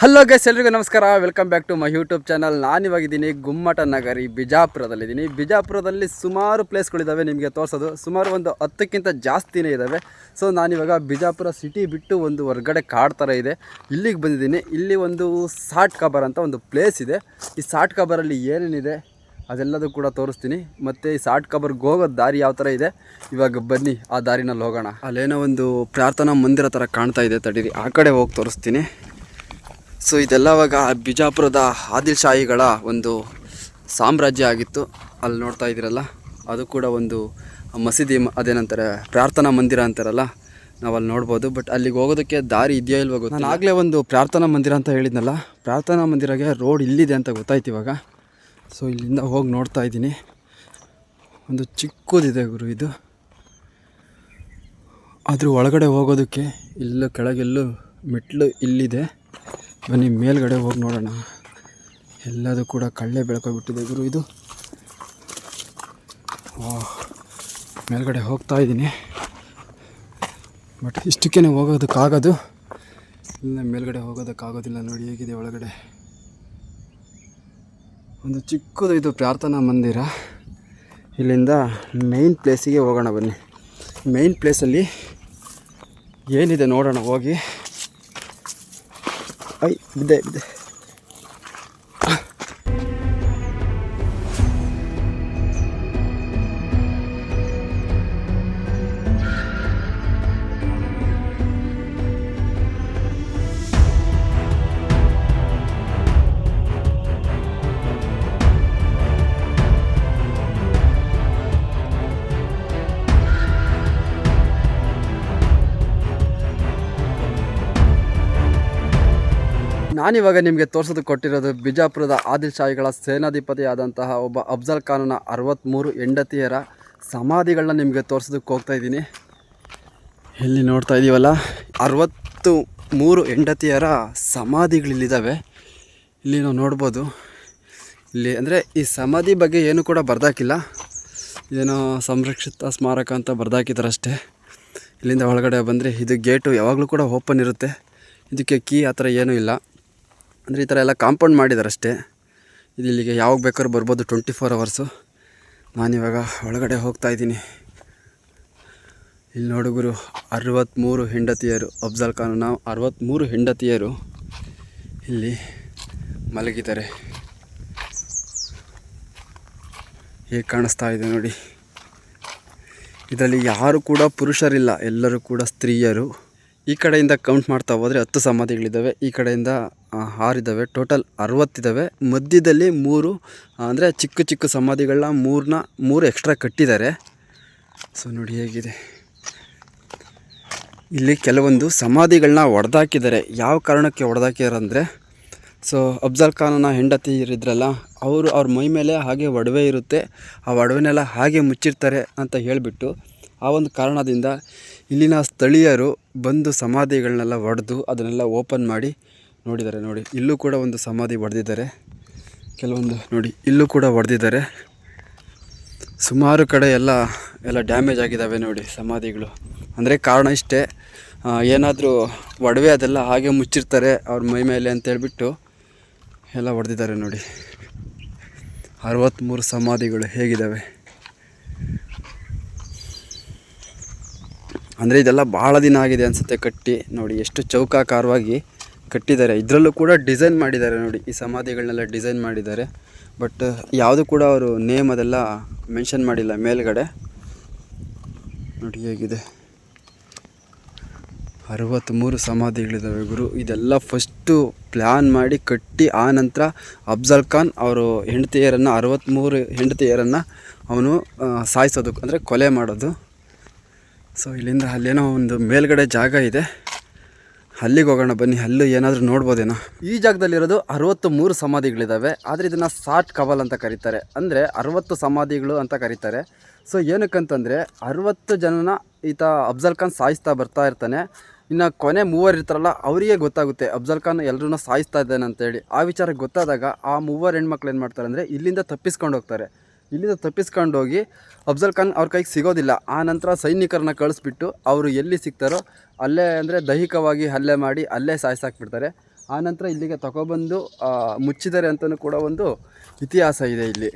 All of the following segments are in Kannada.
ಹಲೋ ಗೈಸ್ ಎಲ್ರಿಗೂ ನಮಸ್ಕಾರ. Welcome back to my YouTube channel ನಾನಿವಾಗಿದ್ದೀನಿ ಗುಮ್ಮಟ ನಗರಿ ಬಿಜಾಪುರದಲ್ಲಿದ್ದೀನಿ. ಬಿಜಾಪುರದಲ್ಲಿ ಸುಮಾರು ಪ್ಲೇಸ್ಗಳಿದ್ದಾವೆ ನಿಮಗೆ ತೋರಿಸೋದು. ಸುಮಾರು ಒಂದು ಹತ್ತಕ್ಕಿಂತ ಜಾಸ್ತಿನೇ ಇದ್ದಾವೆ ಸೊ ನಾನಿವಾಗ ಬಿಜಾಪುರ ಸಿಟಿ ಬಿಟ್ಟು ಒಂದು ಹೊರಗಡೆ ಕಾಡ್ ಥರ ಇದೆ. ಇಲ್ಲಿಗೆ ಬಂದಿದ್ದೀನಿ. ಇಲ್ಲಿ ಒಂದು ಸಾಟ್ ಕಬರ್ ಅಂತ ಒಂದು ಪ್ಲೇಸ್ ಇದೆ. ಈ ಸಾಟ್ ಕಬರಲ್ಲಿ ಏನೇನಿದೆ ಅದೆಲ್ಲದೂ ಕೂಡ ತೋರಿಸ್ತೀನಿ. ಮತ್ತು ಈ ಸಾಟ್ ಕಬರ್ಗೆ ಹೋಗೋ ದಾರಿ ಯಾವ ಥರ ಇದೆ? ಇವಾಗ ಬನ್ನಿ, ಆ ದಾರಿನಲ್ಲಿ ಹೋಗೋಣ. ಅಲ್ಲೇನೋ ಒಂದು ಪ್ರಾರ್ಥನಾ ಮಂದಿರ ಥರ ಕಾಣ್ತಾ ಇದೆ. ತಡೀರಿ. ಆ ಕಡೆ ಹೋಗಿ ತೋರಿಸ್ತೀನಿ. ಸೊ ಇದೆಲ್ಲ ಅವಾಗ ಬಿಜಾಪುರದ ಆದಿಲ್ ಶಾಹಿಗಳ ಒಂದು ಸಾಮ್ರಾಜ್ಯ ಆಗಿತ್ತು. ಅಲ್ಲಿ ನೋಡ್ತಾ ಇದ್ದೀರಲ್ಲ, ಅದು ಕೂಡ ಒಂದು ಮಸೀದಿ ಅದೇನಂತಾರೆ, ಪ್ರಾರ್ಥನಾ ಮಂದಿರ ಅಂತಾರಲ್ಲ ನಾವು ಅಲ್ಲಿ ನೋಡ್ಬೋದು. ಬಟ್ ಅಲ್ಲಿಗೆ ಹೋಗೋದಕ್ಕೆ ದಾರಿ ಇದೆಯೋ ಇಲ್ವೋ ಗೊತ್ತು ನಾನು ಆಗಲೇ ಒಂದು ಪ್ರಾರ್ಥನಾ ಮಂದಿರ ಅಂತ ಹೇಳಿದ್ನಲ್ಲ, ಪ್ರಾರ್ಥನಾ ಮಂದಿರಗೆ ರೋಡ್ ಇಲ್ಲಿದೆ ಅಂತ ಗೊತ್ತಾಯ್ತು ಇವಾಗ. ಸೊ ಇಲ್ಲಿಂದ ಹೋಗಿ ನೋಡ್ತಾ ಇದ್ದೀನಿ. ಒಂದು ಚಿಕ್ಕದಿದೆ ಗುರು ಇದು. ಆದರೂ ಒಳಗಡೆ ಹೋಗೋದಕ್ಕೆ ಇಲ್ಲೂ ಕೆಳಗೆಲ್ಲೂ ಮೆಟ್ಲು ಇಲ್ಲಿದೆ. ಬನ್ನಿ, ಮೇಲ್ಗಡೆ ಹೋಗಿ ನೋಡೋಣ. ಎಲ್ಲದೂ ಕೂಡ ಕಳ್ಳೆ ಬೆಳ್ಕೊಬಿಟ್ಟಿದೆ ಗುರು ಇದು. ಮೇಲ್ಗಡೆ ಹೋಗ್ತಾ ಇದ್ದೀನಿ. ಬಟ್ ಇಷ್ಟಕ್ಕೇ ಹೋಗೋದಕ್ಕಾಗೋದು. ಇಲ್ಲ ಮೇಲ್ಗಡೆ ಹೋಗೋದಕ್ಕಾಗೋದಿಲ್ಲ ನೋಡಿ, ಹೇಗಿದೆ ಒಳಗಡೆ. ಒಂದು ಚಿಕ್ಕದು ಇದು ಪ್ರಾರ್ಥನಾ ಮಂದಿರ. ಇಲ್ಲಿಂದ ಮೈನ್ ಪ್ಲೇಸಿಗೆ ಹೋಗೋಣ ಬನ್ನಿ. ಮೈನ್ ಪ್ಲೇಸಲ್ಲಿ ಏನಿದೆ ನೋಡೋಣ, ಹೋಗಿ. ಐ ಬಿದ್ದೆ ಬಿದ್ದೆ ನಾನಿವಾಗ ನಿಮಗೆ ತೋರಿಸೋದು ಕೊಟ್ಟಿರೋದು ಬಿಜಾಪುರದ ಆದಿಲ್ ಶಾಹಿಗಳ ಸೇನಾಧಿಪತಿಯಾದಂತಹ ಒಬ್ಬ ಅಫ್ಜಲ್ ಖಾನನ ಅರವತ್ತ್ಮೂರು ಹೆಂಡತಿಯರ ಸಮಾಧಿಗಳನ್ನ ನಿಮಗೆ ತೋರಿಸೋದಕ್ಕೆ ಹೋಗ್ತಾ ಇದ್ದೀನಿ. ಇಲ್ಲಿ ನೋಡ್ತಾ ಇದ್ದೀವಲ್ಲ ಅರವತ್ತು ಮೂರು ಹೆಂಡತಿಯರ ಸಮಾಧಿಗಳಿಲ್ಲಿದ್ದಾವೆ. ಇಲ್ಲಿ ನಾವು ನೋಡ್ಬೋದು. ಇಲ್ಲಿ ಅಂದರೆ ಈ ಸಮಾಧಿ ಬಗ್ಗೆ ಏನೂ ಕೂಡ ಬರ್ದಾಕಿಲ್ಲ. ಏನೋ ಸಂರಕ್ಷಿತ ಸ್ಮಾರಕ ಅಂತ ಬರ್ದಾಕಿದ್ದಾರೆ ಅಷ್ಟೇ ಇಲ್ಲಿಂದ ಒಳಗಡೆ ಬಂದರೆ ಇದು ಗೇಟು ಯಾವಾಗಲೂ ಕೂಡ ಓಪನ್ ಇರುತ್ತೆ. ಇದಕ್ಕೆ ಕೀ ಆ ಥರ ಏನೂ ಇಲ್ಲ. ಅಂದರೆ ಈ ಥರ ಎಲ್ಲ ಕಾಂಪೌಂಡ್ ಮಾಡಿದ್ದಾರೆ ಅಷ್ಟೇ. ಇದು ಇಲ್ಲಿಗೆ ಯಾವಾಗ ಬೇಕಾದ್ರೂ ಬರ್ಬೋದು ಟ್ವೆಂಟಿ ಫೋರ್ ಅವರ್ಸು ನಾನಿವಾಗ ಒಳಗಡೆ ಹೋಗ್ತಾ ಇದ್ದೀನಿ. ಇಲ್ಲಿ ನೋಡುಗರು ಅರವತ್ತ್ಮೂರು ಹೆಂಡತಿಯರು. ಅಫ್ಜಲ್ ಖಾನ್ ನಾವು ಅರವತ್ತ್ಮೂರು ಹೆಂಡತಿಯರು ಇಲ್ಲಿ ಮಲಗಿದ್ದಾರೆ. ಹೇಗೆ ಕಾಣಿಸ್ತಾ ಇದೆ ನೋಡಿ. ಇದರಲ್ಲಿ ಯಾರು ಕೂಡ ಪುರುಷರಿಲ್ಲ, ಎಲ್ಲರೂ ಕೂಡ ಸ್ತ್ರೀಯರು. ಈ ಕಡೆಯಿಂದ ಕೌಂಟ್ ಮಾಡ್ತಾ ಹೋದರೆ ಹತ್ತು ಸಮಾಧಿಗಳಿದ್ದಾವೆ. ಈ ಕಡೆಯಿಂದ ಆರಿದ್ದಾವೆ ಟೋಟಲ್ ಅರವತ್ತಿದ್ದಾವೆ ಮಧ್ಯದಲ್ಲಿ ಮೂರು ಅಂದರೆ ಚಿಕ್ಕ ಚಿಕ್ಕ ಸಮಾಧಿಗಳನ್ನ ಮೂರನ್ನ ಮೂರು ಎಕ್ಸ್ಟ್ರಾ ಕಟ್ಟಿದ್ದಾರೆ ಸೊ ನೋಡಿ ಹೇಗಿದೆ. ಇಲ್ಲಿ ಕೆಲವೊಂದು ಸಮಾಧಿಗಳನ್ನ ಒಡೆದಾಕಿದ್ದಾರೆ ಯಾವ ಕಾರಣಕ್ಕೆ ಒಡೆದಾಕಿದ್ದಾರೆ ಸೊ ಅಫ್ಜಲ್ ಖಾನನ ಹೆಂಡತಿ ಇರಿದ್ರಲ್ಲ ಅವರು ಅವ್ರ ಮೈ ಮೇಲೆ ಹಾಗೆ ಒಡವೆ ಇರುತ್ತೆ. ಆ ಒಡವೆನೆಲ್ಲ ಹಾಗೆ ಮುಚ್ಚಿರ್ತಾರೆ ಅಂತ ಹೇಳಿಬಿಟ್ಟು, ಆ ಒಂದು ಕಾರಣದಿಂದ ಇಲ್ಲಿನ ಸ್ಥಳೀಯರು ಬಂದು ಸಮಾಧಿಗಳನ್ನೆಲ್ಲ ಒಡೆದು ಅದನ್ನೆಲ್ಲ ಓಪನ್ ಮಾಡಿ ನೋಡಿದ್ದಾರೆ ನೋಡಿ. ಇಲ್ಲೂ ಕೂಡ ಒಂದು ಸಮಾಧಿ ಹೊಡೆದಿದ್ದಾರೆ ಕೆಲವೊಂದು ನೋಡಿ, ಇಲ್ಲೂ ಕೂಡ ಹೊಡೆದಿದ್ದಾರೆ ಸುಮಾರು ಕಡೆ ಎಲ್ಲ ಎಲ್ಲ ಡ್ಯಾಮೇಜ್ ಆಗಿದ್ದಾವೆ ನೋಡಿ ಸಮಾಧಿಗಳು. ಅಂದರೆ ಕಾರಣ ಇಷ್ಟೇ ಏನಾದರೂ ಒಡವೆ ಅದೆಲ್ಲ ಹಾಗೆ ಮುಚ್ಚಿರ್ತಾರೆ ಅವ್ರ ಮೈ ಮೇಲೆ ಅಂತೇಳ್ಬಿಟ್ಟು ಎಲ್ಲ ಹೊಡೆದಿದ್ದಾರೆ ನೋಡಿ. ಅರವತ್ತ್ಮೂರು ಸಮಾಧಿಗಳು ಹೇಗಿದ್ದಾವೆ? ಅಂದರೆ ಇದೆಲ್ಲ ಭಾಳ ದಿನ ಆಗಿದೆ ಅನಿಸುತ್ತೆ ಕಟ್ಟಿ ನೋಡಿ. ಎಷ್ಟು ಚೌಕಾಕಾರವಾಗಿ ಕಟ್ಟಿದ್ದಾರೆ. ಇದರಲ್ಲೂ ಕೂಡ ಡಿಸೈನ್ ಮಾಡಿದ್ದಾರೆ ನೋಡಿ. ಈ ಸಮಾಧಿಗಳನ್ನೆಲ್ಲ ಡಿಸೈನ್ ಮಾಡಿದ್ದಾರೆ. ಬಟ್ ಯಾವುದು ಕೂಡ ಅವರು ನೇಮ್ ಅದೆಲ್ಲ ಮೆನ್ಷನ್ ಮಾಡಿಲ್ಲ. ಮೇಲ್ಗಡೆ. ನೋಡಿ ಹೇಗಿದೆ. ಅರವತ್ತ್ಮೂರು ಸಮಾಧಿಗಳಿದ್ದಾವೆ ಗುರು. ಇದೆಲ್ಲ ಫಸ್ಟು ಪ್ಲ್ಯಾನ್ ಮಾಡಿ ಕಟ್ಟಿ, ಆ ನಂತರ ಅಫ್ಜಲ್ ಖಾನ್ ಅವರು ಹೆಂಡತಿಯರನ್ನು ಅರವತ್ತ್ಮೂರು ಹೆಂಡತಿಯರನ್ನು ಅವನು ಸಾಯಿಸೋದು. ಅಂದರೆ ಕೊಲೆ ಮಾಡೋದು. ಸೊ ಇಲ್ಲಿಂದ ಅಲ್ಲೇನೋ ಒಂದು ಮೇಲ್ಗಡೆ ಜಾಗ ಇದೆ. ಅಲ್ಲಿಗೆ ಹೋಗೋಣ, ಬನ್ನಿ. ಅಲ್ಲೂ ಏನಾದರೂ ನೋಡ್ಬೋದೇನೋ. ಈ ಜಾಗದಲ್ಲಿರೋದು ಅರವತ್ತು ಮೂರು ಸಮಾಧಿಗಳಿದ್ದಾವೆ ಆದರೆ ಇದನ್ನು ಸಾಟ್ ಕವಲ್ ಅಂತ ಕರೀತಾರೆ. ಅಂದರೆ ಅರವತ್ತು ಸಮಾಧಿಗಳು ಅಂತ ಕರೀತಾರೆ. ಸೊ ಏನಕ್ಕಂತಂದರೆ ಅರವತ್ತು ಜನನ ಈತ ಅಫ್ಜಲ್ ಖಾನ್ ಸಾಯಿಸ್ತಾ ಬರ್ತಾ ಇರ್ತಾನೆ. ಇನ್ನು ಕೊನೆ ಮೂವರು ಇರ್ತಾರಲ್ಲ, ಅವರಿಗೆ ಗೊತ್ತಾಗುತ್ತೆ ಅಫ್ಜಲ್ ಖಾನ್ ಎಲ್ಲರೂ ಸಾಯಿಸ್ತಾ ಇದ್ದಾನೆ ಅಂತೇಳಿ. ಆ ವಿಚಾರ ಗೊತ್ತಾದಾಗ ಆ ಮೂವರು ಹೆಣ್ಮಕ್ಳು ಏನು ಮಾಡ್ತಾರೆ ಅಂದರೆ ಇಲ್ಲಿಂದ ತಪ್ಪಿಸ್ಕೊಂಡು ಹೋಗ್ತಾರೆ. ಇಲ್ಲಿಂದ ತಪ್ಪಿಸ್ಕೊಂಡು ಹೋಗಿ ಅಫ್ಜಲ್ ಖಾನ್ ಅವ್ರ ಕೈಗೆ ಸಿಗೋದಿಲ್ಲ. ಆ ನಂತರ ಸೈನಿಕರನ್ನ ಕಳಿಸ್ಬಿಟ್ಟು ಅವರು ಎಲ್ಲಿ ಸಿಗ್ತಾರೋ ಅಲ್ಲೇ ಅಂದರೆ ದೈಹಿಕವಾಗಿ ಹಲ್ಲೆ ಮಾಡಿ ಅಲ್ಲೇ ಸಾಯಿಸಾಕ್ಬಿಡ್ತಾರೆ. ಆನಂತರ ಇಲ್ಲಿಗೆ ತಗೊಬಂದು ಆ, ಮುಚ್ಚಿದ್ದಾರೆ ಅಂತಲೂ ಕೂಡ ಒಂದು ಇತಿಹಾಸ ಇದೆ ಇಲ್ಲಿ.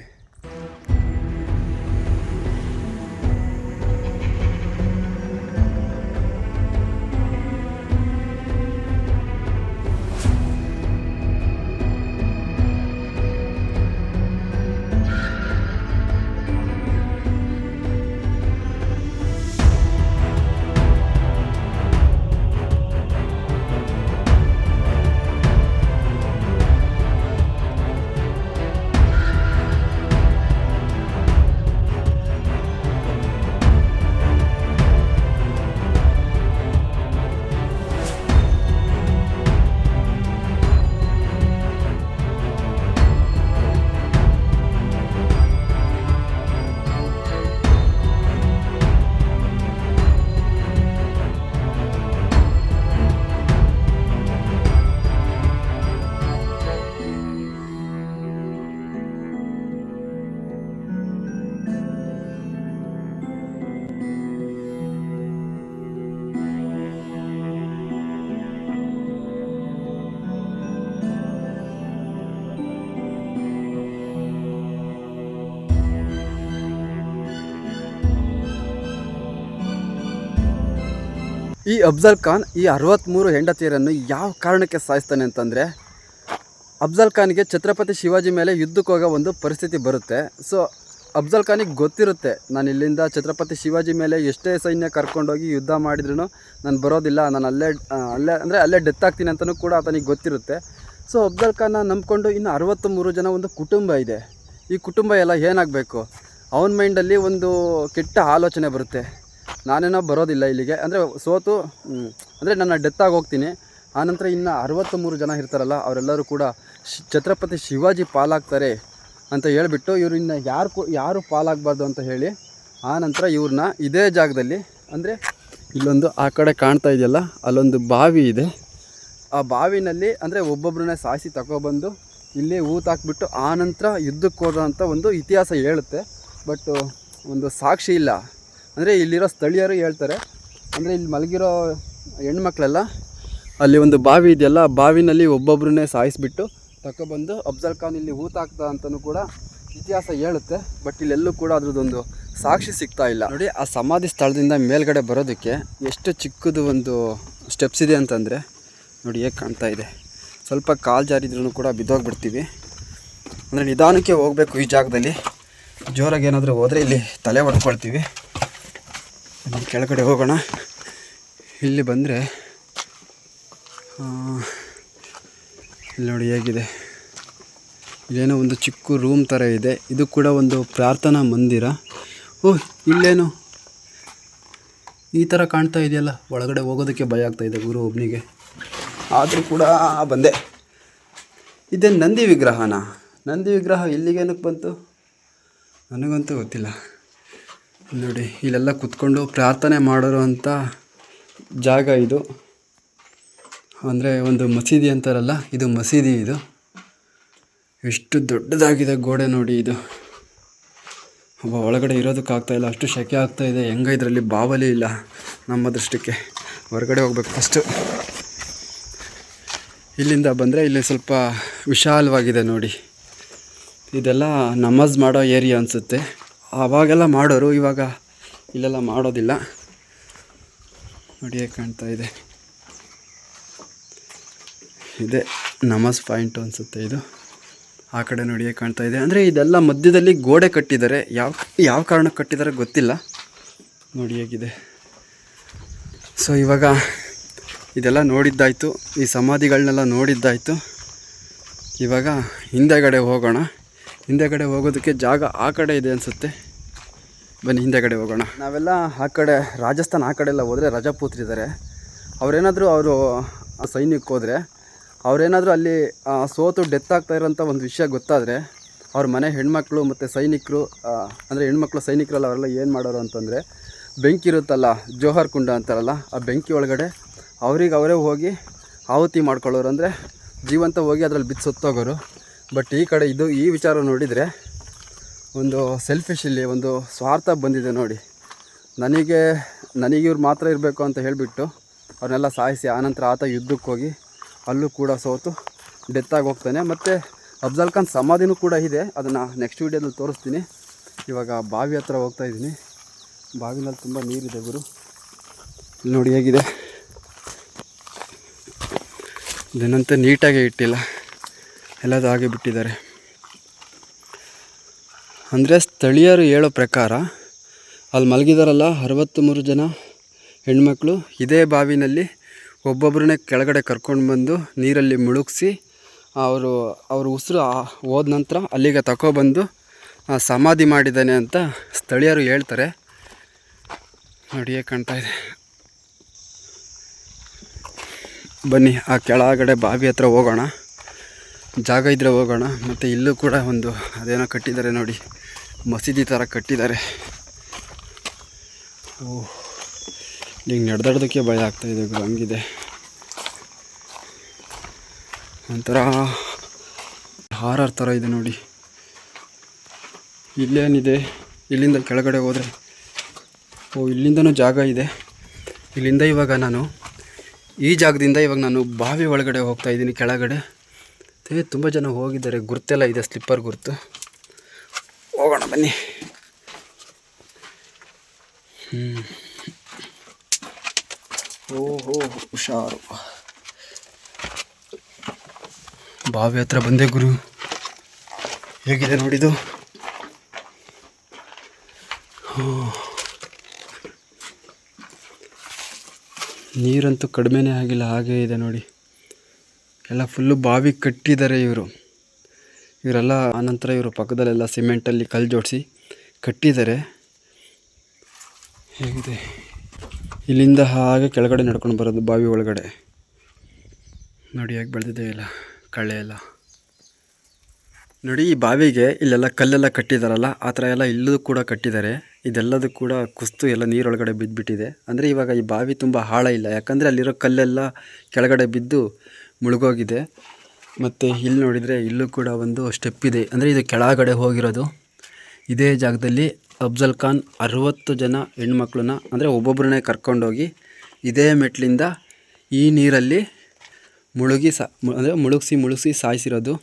ಈ ಅಫ್ಜಲ್ ಖಾನ್ ಈ ಅರವತ್ತ್ಮೂರು ಹೆಂಡತಿಯರನ್ನು ಯಾವ ಕಾರಣಕ್ಕೆ ಸಾಯಿಸ್ತಾನೆ ಅಂತಂದರೆ, ಅಫ್ಜಲ್ ಖಾನ್ಗೆ ಛತ್ರಪತಿ ಶಿವಾಜಿ ಮೇಲೆ ಯುದ್ಧಕ್ಕೆ ಹೋಗೋ ಒಂದು ಪರಿಸ್ಥಿತಿ ಬರುತ್ತೆ. ಸೊ ಅಫ್ಜಲ್ ಖಾನಿಗೆ ಗೊತ್ತಿರುತ್ತೆ, ನಾನು ಇಲ್ಲಿಂದ ಛತ್ರಪತಿ ಶಿವಾಜಿ ಮೇಲೆ ಎಷ್ಟೇ ಸೈನ್ಯ ಕರ್ಕೊಂಡೋಗಿ ಯುದ್ಧ ಮಾಡಿದ್ರೂ ನಾನು ಬರೋದಿಲ್ಲ, ನಾನು ಅಲ್ಲೇ ಅಲ್ಲೇ, ಅಂದರೆ ಅಲ್ಲೇ ಡೆತ್ ಆಗ್ತೀನಿ ಅಂತಲೂ ಕೂಡ ಆತನಿಗೆ ಗೊತ್ತಿರುತ್ತೆ. ಸೊ ಅಫ್ಜಲ್ ಖಾನ್ನ ನಂಬಿಕೊಂಡು ಇನ್ನು ಅರವತ್ತ್ಮೂರು ಜನ ಒಂದು ಕುಟುಂಬ ಇದೆ. ಈ ಕುಟುಂಬ ಎಲ್ಲ ಏನಾಗಬೇಕು? ಅವನ ಮೈಂಡಲ್ಲಿ ಒಂದು ಕೆಟ್ಟ ಆಲೋಚನೆ ಬರುತ್ತೆ. ನಾನೇನೋ ಬರೋದಿಲ್ಲ ಇಲ್ಲಿಗೆ. ಅಂದರೆ ಸೋತು ಅಂದರೆ ನನ್ನ ಡೆತ್ ಆಗಿ ಹೋಗ್ತೀನಿ. ಆನಂತರ ಇನ್ನು ಅರವತ್ತ್ಮೂರು ಜನ ಇರ್ತಾರಲ್ಲ, ಅವರೆಲ್ಲರೂ ಕೂಡ ಛತ್ರಪತಿ ಶಿವಾಜಿ ಪಾಲಾಗ್ತಾರೆ ಅಂತ ಹೇಳಿಬಿಟ್ಟು ಇವರು ಇನ್ನು ಯಾರು ಯಾರು ಪಾಲಾಗಬಾರ್ದು ಅಂತ ಹೇಳಿ ಆನಂತರ ಇವ್ರನ್ನ ಇದೇ ಜಾಗದಲ್ಲಿ, ಅಂದರೆ ಇಲ್ಲೊಂದು ಆ ಕಡೆ ಕಾಣ್ತಾ ಇದೆಯಲ್ಲ, ಅಲ್ಲೊಂದು ಬಾವಿ ಇದೆ. ಆ ಬಾವಿನಲ್ಲಿ, ಅಂದರೆ ಒಬ್ಬೊಬ್ಬರನ್ನೇ ಸಾಯಿಸಿ ತಗೊಬಂದು ಇಲ್ಲಿ ಊತಾಕ್ಬಿಟ್ಟು ಆನಂತರ ಯುದ್ಧಕ್ಕೆ ಹೋದಂಥ ಒಂದು ಇತಿಹಾಸ ಹೇಳುತ್ತೆ. ಬಟ್, ಒಂದು ಸಾಕ್ಷಿ ಇಲ್ಲ. ಅಂದರೆ ಇಲ್ಲಿರೋ ಸ್ಥಳೀಯರು ಹೇಳ್ತಾರೆ. ಅಂದರೆ ಇಲ್ಲಿ ಮಲಗಿರೋ ಹೆಣ್ಮಕ್ಳೆಲ್ಲ ಅಲ್ಲಿ ಒಂದು ಬಾವಿ ಇದೆಯಲ್ಲ ಬಾವಿನಲ್ಲಿ ಒಬ್ಬೊಬ್ಬರನ್ನೇ ಸಾಯಿಸಿಬಿಟ್ಟು ತಗೊಬಂದು ಅಫ್ಜಲ್ ಖಾನ್ ಇಲ್ಲಿ ಊತಾಕ್ತ ಅಂತಲೂ ಕೂಡ ಇತಿಹಾಸ ಹೇಳುತ್ತೆ. ಬಟ್ ಇಲ್ಲೆಲ್ಲೂ ಕೂಡ ಅದ್ರದ್ದೊಂದು ಸಾಕ್ಷಿ ಸಿಗ್ತಾ ಇಲ್ಲ. ನೋಡಿ, ಆ ಸಮಾಧಿ ಸ್ಥಳದಿಂದ ಮೇಲ್ಗಡೆ ಬರೋದಕ್ಕೆ ಎಷ್ಟು ಚಿಕ್ಕದು ಒಂದು ಸ್ಟೆಪ್ಸ್ ಇದೆ ಅಂತಂದರೆ ನೋಡಿ, ಹೇಗೆ ಕಾಣ್ತಾ ಇದೆ. ಸ್ವಲ್ಪ ಕಾಲು ಜಾರಿದ್ರೂ ಕೂಡ ಬಿದ್ದೋಗ್ಬಿಡ್ತೀವಿ. ಅಂದರೆ ನಿಧಾನಕ್ಕೆ ಹೋಗಬೇಕು ಈ ಜಾಗದಲ್ಲಿ. ಜೋರಾಗಿ ಏನಾದರೂ ಹೋದರೆ ಇಲ್ಲಿ ತಲೆ ಹೊಡ್ಕೊಳ್ತೀವಿ. ಬನ್ನಿ ಕೆಳಗಡೆ ಹೋಗೋಣ. ಇಲ್ಲಿ ಬಂದರೆ ಇಲ್ಲಿ ನೋಡಿ ಹೇಗಿದೆ. ಇಲ್ಲೇನೋ ಒಂದು ಚಿಕ್ಕ ರೂಮ್ ಥರ ಇದೆ. ಇದು ಕೂಡ ಒಂದು ಪ್ರಾರ್ಥನಾ ಮಂದಿರ. ಓಹ್, ಇಲ್ಲೇನು? ಈ ಥರ ಕಾಣ್ತಾ ಇದೆಯಲ್ಲ? ಒಳಗಡೆ ಹೋಗೋದಕ್ಕೆ ಭಯ ಆಗ್ತಾ ಗುರು ಒಬ್ಬನಿಗೆ ಆದರೂ ಕೂಡ ಬಂದೆ. ಇದೇ ನಂದಿ ವಿಗ್ರಹನಾ? ನಂದಿ ವಿಗ್ರಹ ಇಲ್ಲಿಗೇನಕ್ಕೆ ಬಂತು? ನನಗಂತೂ ಗೊತ್ತಿಲ್ಲ. ನೋಡಿ, ಇಲ್ಲೆಲ್ಲ ಕುತ್ಕೊಂಡು ಪ್ರಾರ್ಥನೆ ಮಾಡೋರು ಅಂತ ಜಾಗ ಇದು. ಅಂದರೆ ಒಂದು ಮಸೀದಿ ಅಂತಾರಲ್ಲ, ಇದು ಮಸೀದಿ ಇದು. ಎಷ್ಟು ದೊಡ್ಡದಾಗಿದೆ ಗೋಡೆ ನೋಡಿ ಇದು. ಒಬ್ಬ ಒಳಗಡೆ ಇರೋದಕ್ಕಾಗ್ತಾ ಇಲ್ಲ, ಅಷ್ಟು ಶೆಕೆ ಆಗ್ತಾ ಇದೆ. ಹೆಂಗ ಇದರಲ್ಲಿ ಬಾವಲಿ ಇಲ್ಲ ನಮ್ಮ ದೃಷ್ಟಕ್ಕೆ ಹೊರಗಡೆ ಹೋಗ್ಬೇಕು ಫಸ್ಟು ಇಲ್ಲಿಂದ ಬಂದರೆ ಇಲ್ಲಿ ಸ್ವಲ್ಪ ವಿಶಾಲವಾಗಿದೆ ನೋಡಿ. ಇದೆಲ್ಲ ನಮಾಜ್ ಮಾಡೋ ಏರಿಯಾ ಅನಿಸುತ್ತೆ. ಆವಾಗೆಲ್ಲ ಮಾಡೋರು ಇವಾಗ ಇಲ್ಲೆಲ್ಲ ಮಾಡೋದಿಲ್ಲ. ನೋಡಿ ಕಾಣ್ತಾ ಇದೆ. ಇದೆ ನಮಾಜ್ ಪಾಯಿಂಟ್ ಅನಿಸುತ್ತೆ ಇದು. ಆ ಕಡೆ ನೋಡಿ ಹೇಗೆ ಕಾಣ್ತಾ ಇದೆ. ಅಂದರೆ ಇದೆಲ್ಲ ಮಧ್ಯದಲ್ಲಿ ಗೋಡೆ ಕಟ್ಟಿದ್ದಾರೆ. ಯಾವ ಯಾವ ಕಾರಣಕ್ಕೆ ಕಟ್ಟಿದ್ದಾರೆ ಗೊತ್ತಿಲ್ಲ. ನೋಡಿ ಹೇಗಿದೆ. ಸೊ ಇವಾಗ ಇದೆಲ್ಲ ನೋಡಿದ್ದಾಯಿತು. ಈ ಸಮಾಧಿಗಳನ್ನೆಲ್ಲ ನೋಡಿದ್ದಾಯಿತು. ಇವಾಗ ಹಿಂದೆಗಡೆ ಹೋಗೋಣ. ಹಿಂದೆಗಡೆ ಹೋಗೋದಕ್ಕೆ ಜಾಗ ಆ ಕಡೆ ಇದೆ ಅನಿಸುತ್ತೆ. ಬನ್ನಿ ಹಿಂದೆಗಡೆ ಹೋಗೋಣ. ನಾವೆಲ್ಲ ಆ ಕಡೆ ರಾಜಸ್ಥಾನ್ ಆ ಕಡೆ ಎಲ್ಲ ಹೋದರೆ ರಜಪೂತ್ರಿದ್ದಾರೆ ಅವರೇನಾದರೂ ಅವರು ಸೈನ್ಯಕ್ಕೆ ಹೋದರೆ ಅವರೇನಾದರೂ ಅಲ್ಲಿ ಆ, ಸೋತು ಡೆತ್ ಆಗ್ತಾ ಇರೋಂಥ ಒಂದು ವಿಷಯ ಗೊತ್ತಾದರೆ ಅವ್ರ ಮನೆ ಹೆಣ್ಮಕ್ಳು ಮತ್ತು ಸೈನಿಕರು ಅಂದರೆ ಹೆಣ್ಮಕ್ಳು ಸೈನಿಕರಲ್ಲ ಅವರೆಲ್ಲ ಏನು ಮಾಡೋರು ಅಂತಂದರೆ ಬೆಂಕಿ ಇರುತ್ತಲ್ಲ ಜೋಹರ್ ಕುಂಡ ಅಂತಾರಲ್ಲ ಆ ಬೆಂಕಿ ಒಳಗಡೆ ಅವ್ರಿಗೆ ಅವರೇ ಹೋಗಿ ಆಹುತಿ ಮಾಡ್ಕೊಳ್ಳೋರು ಅಂದರೆ ಜೀವಂತ ಹೋಗಿ ಅದರಲ್ಲಿ ಬಿದ್ದು ಸತ್ತೋಗೋರು. ಬಟ್ ಈ ಕಡೆ ಇದು ಈ ವಿಚಾರ ನೋಡಿದರೆ ಒಂದು ಸೆಲ್ಫಿಶ್ ಇಲ್ಲಿ ಒಂದು ಸ್ವಾರ್ಥ ಬಂದಿದೆ ನೋಡಿ. ನನಗೆ ನನಗೆ ಇವ್ರು ಮಾತ್ರ ಇರಬೇಕು ಅಂತ ಹೇಳಿಬಿಟ್ಟು ಅವ್ರನ್ನೆಲ್ಲ ಸಾಯಿಸಿ ಆನಂತರ ಆತ ಯುದ್ಧಕ್ಕೆ ಹೋಗಿ ಅಲ್ಲೂ ಕೂಡ ಸೋತು ಡೆತ್ ಆಗಿ ಹೋಗ್ತಾನೆ. ಮತ್ತು ಅಫ್ಜಲ್ ಖಾನ್ ಸಮಾಧಿನೂ ಕೂಡ ಇದೆ. ಅದನ್ನು ನೆಕ್ಸ್ಟ್ ವೀಡಿಯೋದಲ್ಲಿ ತೋರಿಸ್ತೀನಿ. ಇವಾಗ ಬಾವಿ ಹತ್ರ ಹೋಗ್ತಾ ಇದ್ದೀನಿ. ಬಾವಿನಲ್ಲಿ ತುಂಬ ನೀರಿದೆ ಗುರು. ನೋಡಿ ಹೇಗಿದೆ. ಇದನ್ನಂತೂ ನೀಟಾಗಿ ಇಟ್ಟಿಲ್ಲ. ಎಲ್ಲದು ಹಾಗೆ ಬಿಟ್ಟಿದ್ದಾರೆ. ಅಂದರೆ ಸ್ಥಳೀಯರು ಹೇಳೋ ಪ್ರಕಾರ ಅಲ್ಲಿ ಮಲಗಿದಾರಲ್ಲ ಅರವತ್ತ್ಮೂರು ಜನ ಹೆಣ್ಮಕ್ಳು, ಇದೇ ಬಾವಿನಲ್ಲಿ ಒಬ್ಬೊಬ್ಬರನ್ನೇ ಕೆಳಗಡೆ ಕರ್ಕೊಂಡು ಬಂದು ನೀರಲ್ಲಿ ಮುಳುಗಿಸಿ ಅವರು ಅವರು ಉಸಿರು ಹೋದ ನಂತರ ಅಲ್ಲಿಗೆ ತಗೊಬಂದು ಸಮಾಧಿ ಮಾಡಿದ್ದಾನೆ ಅಂತ ಸ್ಥಳೀಯರು ಹೇಳ್ತಾರೆ. ನೋಡಿ ಕಾಣ್ತಾ ಇದೆ. ಬನ್ನಿ, ಆ ಕೆಳಗಡೆ ಬಾವಿ ಹತ್ರ ಹೋಗೋಣ. ಜಾಗ ಇದ್ದರೆ ಹೋಗೋಣ. ಮತ್ತು ಇಲ್ಲೂ ಕೂಡ ಒಂದು ಅದೇನೋ ಕಟ್ಟಿದ್ದಾರೆ ನೋಡಿ. ಮಸೀದಿ ಥರ ಕಟ್ಟಿದ್ದಾರೆ. ಓಹ್ ಈಗ ನಡೆದಾಡೋದಕ್ಕೆ ಭಯ ಆಗ್ತಾಯಿದೆ ಹಂಗಿದೆ. ಒಂಥರ ಹಾರರ್ ಥರ ಇದೆ ನೋಡಿ. ಇಲ್ಲೇನಿದೆ? ಇಲ್ಲಿಂದ ಕೆಳಗಡೆ ಹೋದರೆ. ಓ, ಇಲ್ಲಿಂದನೂ ಜಾಗ ಇದೆ. ಇಲ್ಲಿಂದ ಇವಾಗ ನಾನು ಈ ಜಾಗದಿಂದ ಇವಾಗ ನಾನು ಬಾವಿ ಒಳಗಡೆ ಹೋಗ್ತಾ ಇದ್ದೀನಿ, ಕೆಳಗಡೆ. ಮತ್ತೆ ತುಂಬ ಜನ ಹೋಗಿದ್ದಾರೆ. ಗುರುತೆಲ್ಲ ಇದೆ ಸ್ಲಿಪ್ಪರ್ ಗುರುತು. ಹೋಗೋಣ, ಬನ್ನಿ. ಹ್ಞೂ ಓಹೋ, ಹುಷಾರು. ಬಾವಿ ಹತ್ರ ಬಂದೆ, ಗುರು. ಹೇಗಿದೆ ನೋಡಿದು? ನೀರಂತೂ ಕಡಿಮೆನೇ ಆಗಿಲ್ಲ, ಹಾಗೇ ಇದೆ ನೋಡಿ. ಎಲ್ಲ ಫುಲ್ಲು ಬಾವಿ ಕಟ್ಟಿದ್ದಾರೆ ಇವರು. ಇವರೆಲ್ಲ ಆನಂತರ ಇವರು ಪಕ್ಕದಲ್ಲೆಲ್ಲ ಸಿಮೆಂಟಲ್ಲಿ ಕಲ್ಲು ಜೋಡಿಸಿ ಕಟ್ಟಿದ್ದಾರೆ ಹೇಗಿದೆ? ಇಲ್ಲಿಂದ ಹಾಗೆ ಕೆಳಗಡೆ ನಡ್ಕೊಂಡು ಬರೋದು, ಬಾವಿ ಒಳಗಡೆ. ನೋಡಿ ಹೇಗೆ ಬೆಳೆದಿದೆ ಇಲ್ಲ ಕಳೆ ಎಲ್ಲ. ನೋಡಿ ಈ ಬಾವಿಗೆ ಇಲ್ಲೆಲ್ಲ ಕಲ್ಲೆಲ್ಲ ಕಟ್ಟಿದಾರಲ್ಲ, ಆ ಥರ ಎಲ್ಲ ಇಲ್ಲೂ ಕೂಡ ಕಟ್ಟಿದ್ದಾರೆ ಇದೆಲ್ಲದೂ ಕೂಡ ಕುಸ್ತು ಎಲ್ಲ ನೀರೊಳಗಡೆ ಬಿದ್ದುಬಿಟ್ಟಿದೆ ಅಂದರೆ ಇವಾಗ ಈ ಬಾವಿ ತುಂಬ ಹಾಳ ಇಲ್ಲ. ಯಾಕಂದರೆ ಅಲ್ಲಿರೋ ಕಲ್ಲೆಲ್ಲ ಕೆಳಗಡೆ ಬಿದ್ದು ಮುಳುಗೋಗಿದೆ. ಮತ್ತು ಇಲ್ಲಿ ನೋಡಿದರೆ ಇಲ್ಲೂ ಕೂಡ ಒಂದು ಸ್ಟೆಪ್ ಇದೆ. ಅಂದರೆ ಇದು ಕೆಳಗಡೆ ಹೋಗಿರೋದು. ಇದೇ ಜಾಗದಲ್ಲಿ ಅಫ್ಜಲ್ ಖಾನ್ ಅರುವತ್ತು ಜನ ಹೆಣ್ಮಕ್ಳನ್ನ ಅಂದರೆ ಒಬ್ಬೊಬ್ಬರನ್ನೇ ಕರ್ಕೊಂಡೋಗಿ ಇದೇ ಮೆಟ್ಲಿಂದ ಈ ನೀರಲ್ಲಿ ಮುಳುಗಿ ಸಾ ಅಂದರೆ ಮುಳುಗಿಸಿ ಮುಳುಗಿಸಿ ಸಾಯಿಸಿರೋದು.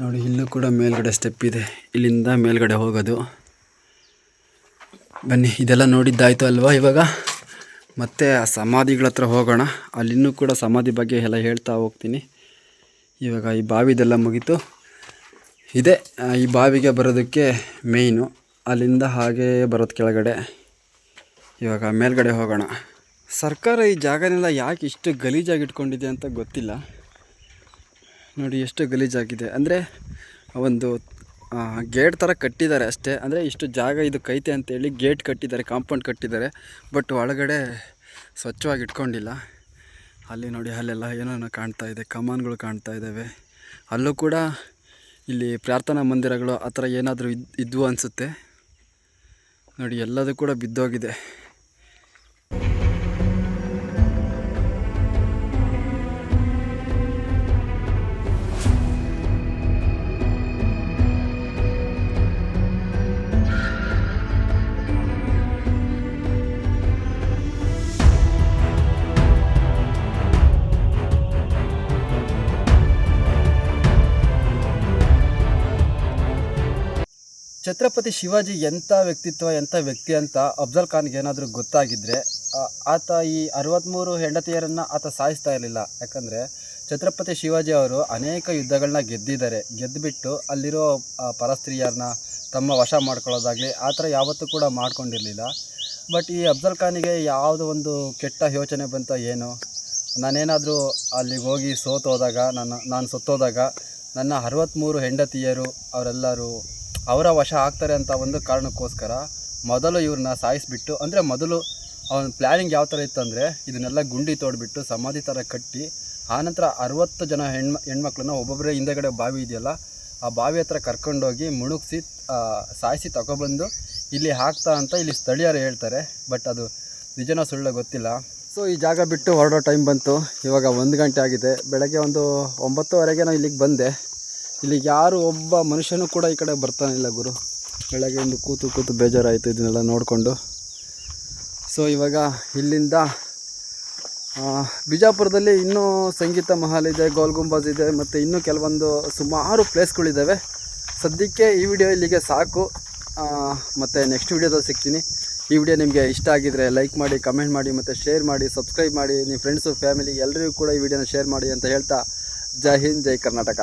ನೋಡಿ, ಇಲ್ಲೂ ಕೂಡ ಮೇಲ್ಗಡೆ ಸ್ಟೆಪ್ ಇದೆ. ಇಲ್ಲಿಂದ ಮೇಲ್ಗಡೆ ಹೋಗೋದು. ಬನ್ನಿ, ಇದೆಲ್ಲ ನೋಡಿದ್ದಾಯ್ತು ಅಲ್ವಾ ಇವಾಗ? ಮತ್ತೆ ಆ ಸಮಾಧಿಗಳ ಹತ್ರ ಹೋಗೋಣ. ಅಲ್ಲಿನೂ ಕೂಡ ಸಮಾಧಿ ಬಗ್ಗೆ ಎಲ್ಲ ಹೇಳ್ತಾ ಹೋಗ್ತೀನಿ. ಇವಾಗ ಈ ಬಾವಿದೆಲ್ಲ ಮುಗೀತು. ಇದೆ ಈ ಬಾವಿಗೆ ಬರೋದಕ್ಕೆ ಮೇಯ್ನು ಅಲ್ಲಿಂದ ಹಾಗೇ ಬರೋದು ಕೆಳಗಡೆ. ಇವಾಗ ಮೇಲ್ಗಡೆ ಹೋಗೋಣ. ಸರ್ಕಾರ ಈ ಜಾಗನೆಲ್ಲ ಯಾಕೆ ಇಷ್ಟು ಗಲೀಜಾಗಿ ಇಟ್ಕೊಂಡಿದೆ ಅಂತ ಗೊತ್ತಿಲ್ಲ. ನೋಡಿ ಎಷ್ಟು ಗಲೀಜಾಗಿದೆ. ಅಂದರೆ ಒಂದು ಗೇಟ್ ಥರ ಕಟ್ಟಿದ್ದಾರೆ ಅಷ್ಟೇ. ಅಂದರೆ ಇಷ್ಟು ಜಾಗ ಇದು ಕೈತೆ ಅಂತೇಳಿ ಗೇಟ್ ಕಟ್ಟಿದ್ದಾರೆ, ಕಾಂಪೌಂಡ್ ಕಟ್ಟಿದ್ದಾರೆ. ಬಟ್ ಒಳಗಡೆ ಸ್ವಚ್ಛವಾಗಿ ಇಟ್ಕೊಂಡಿಲ್ಲ. ಅಲ್ಲಿ ನೋಡಿ, ಅಲ್ಲೆಲ್ಲ ಏನೇನೋ ಕಾಣ್ತಾ ಇದೆ, ಕಮಾನ್ಗಳು ಕಾಣ್ತಾ ಇದ್ದಾವೆ ಅಲ್ಲೂ ಕೂಡ ಇಲ್ಲಿ ಪ್ರಾರ್ಥನಾ ಮಂದಿರಗಳು ಆ ಥರ ಏನಾದರೂ ಇದ್ದು ಅನಿಸುತ್ತೆ. ನೋಡಿ, ಎಲ್ಲದೂ ಕೂಡ ಬಿದ್ದೋಗಿದೆ. ಛತ್ರಪತಿ ಶಿವಾಜಿ ಎಂಥ ವ್ಯಕ್ತಿತ್ವ ಎಂಥ ವ್ಯಕ್ತಿ ಅಂತ ಅಫ್ಜಲ್ ಖಾನ್ಗೆ ಏನಾದರೂ ಗೊತ್ತಾಗಿದ್ದರೆ ಆತ ಈ ಅರವತ್ತ್ಮೂರು ಹೆಂಡತಿಯರನ್ನು ಆತ ಸಾಯಿಸ್ತಾ ಇರಲಿಲ್ಲ. ಯಾಕಂದರೆ ಛತ್ರಪತಿ ಶಿವಾಜಿ ಅವರು ಅನೇಕ ಯುದ್ಧಗಳನ್ನ ಗೆದ್ದಿದ್ದಾರೆ. ಗೆದ್ದುಬಿಟ್ಟು ಅಲ್ಲಿರೋ ಪರಸ್ತ್ರೀಯರನ್ನ ತಮ್ಮ ವಶ ಮಾಡ್ಕೊಳ್ಳೋದಾಗಲಿ, ಆ ಥರ ಯಾವತ್ತೂ ಕೂಡ ಮಾಡ್ಕೊಂಡಿರಲಿಲ್ಲ. ಬಟ್ ಈ ಅಫ್ಜಲ್ ಖಾನಿಗೆ ಯಾವುದೋ ಒಂದು ಕೆಟ್ಟ ಯೋಚನೆ ಬಂತ ಏನು? ನಾನೇನಾದರೂ ಅಲ್ಲಿಗೆ ಹೋಗಿ ಸೋತೋದಾಗ ನಾನು ನಾನು ಸತ್ತೋದಾಗ, ನನ್ನ ಅರವತ್ತ್ಮೂರು ಹೆಂಡತಿಯರು, ಅವರೆಲ್ಲರೂ ಅವರ ವಶ ಆಗ್ತಾರೆ ಅಂತ ಒಂದು ಕಾರಣಕ್ಕೋಸ್ಕರ ಮೊದಲು ಇವ್ರನ್ನ ಸಾಯಿಸಿಬಿಟ್ಟು, ಅಂದರೆ ಮೊದಲು ಅವನ ಪ್ಲ್ಯಾನಿಂಗ್ ಯಾವ ಥರ ಇತ್ತಂದರೆ ಇದನ್ನೆಲ್ಲ ಗುಂಡಿ ತೋಡ್ಬಿಟ್ಟು, ಸಮಾಧಿ ಥರ ಕಟ್ಟಿ, ಆನಂತರ ಅರವತ್ತು ಜನ ಹೆಣ್ಮ, ಹೆಣ್ಮಕ್ಳನ್ನ ಒಬ್ಬೊಬ್ಬರೇ ಹಿಂದೆಗಡೆ ಬಾವಿ ಇದೆಯಲ್ಲ, ಆ ಬಾವಿ ಹತ್ರ ಕರ್ಕೊಂಡೋಗಿ ಮುಣುಗಿಸಿ ಸಾಯಿಸಿ ತಗೊಬಂದು ಇಲ್ಲಿ ಹಾಕ್ತಾ ಅಂತ ಇಲ್ಲಿ ಸ್ಥಳೀಯರು ಹೇಳ್ತಾರೆ, ಬಟ್ ಅದು ನಿಜನೋ ಸುಳ್ಳು ಗೊತ್ತಿಲ್ಲ. ಸೊ ಈ ಜಾಗ ಬಿಟ್ಟು ಹೊರಡೋ ಟೈಮ್ ಬಂತು. ಇವಾಗ ಒಂದು ಗಂಟೆ ಆಗಿದೆ. ಬೆಳಗ್ಗೆ ಒಂದು ಒಂಬತ್ತುವರೆಗೆ ನಾನು ಇಲ್ಲಿಗೆ ಬಂದೆ. ಇಲ್ಲಿಗೆ ಯಾರು ಒಬ್ಬ ಮನುಷ್ಯನೂ ಕೂಡ ಈ ಕಡೆ ಬರ್ತಾನಿಲ್ಲ ಗುರು. ಬೆಳಗ್ಗೆ ಒಂದು ಕೂತು ಕೂತು ಬೇಜಾರಾಯಿತು ಇದನ್ನೆಲ್ಲ ನೋಡಿಕೊಂಡು. ಸೊ ಇವಾಗ ಇಲ್ಲಿಂದ ಬಿಜಾಪುರದಲ್ಲಿ ಇನ್ನೂ ಸಂಗೀತ ಮಹಲ್ ಇದೆ ಗೋಲ್ ಗುಂಬಾಜ್ ಇದೆ, ಮತ್ತು ಇನ್ನೂ ಕೆಲವೊಂದು ಸುಮಾರು ಪ್ಲೇಸ್ಗಳಿದ್ದಾವೆ ಸದ್ಯಕ್ಕೆ ಈ ವಿಡಿಯೋ ಇಲ್ಲಿಗೆ ಸಾಕು. ಮತ್ತು ನೆಕ್ಸ್ಟ್ ವಿಡಿಯೋದಲ್ಲಿ ಸಿಗ್ತೀನಿ. ಈ ವಿಡಿಯೋ ನಿಮಗೆ ಇಷ್ಟ ಆಗಿದರೆ ಲೈಕ್ ಮಾಡಿ ಕಮೆಂಟ್ ಮಾಡಿ, ಮತ್ತು ಶೇರ್ ಮಾಡಿ ಸಬ್ಸ್ಕ್ರೈಬ್ ಮಾಡಿ ನಿಮ್ಮ ಫ್ರೆಂಡ್ಸು ಫ್ಯಾಮಿಲಿ ಎಲ್ಲರಿಗೂ ಕೂಡ ಈ ವಿಡಿಯೋನ ಶೇರ್ ಮಾಡಿ ಅಂತ ಹೇಳ್ತಾ, ಜೈ ಹಿಂದ್, ಜೈ ಕರ್ನಾಟಕ.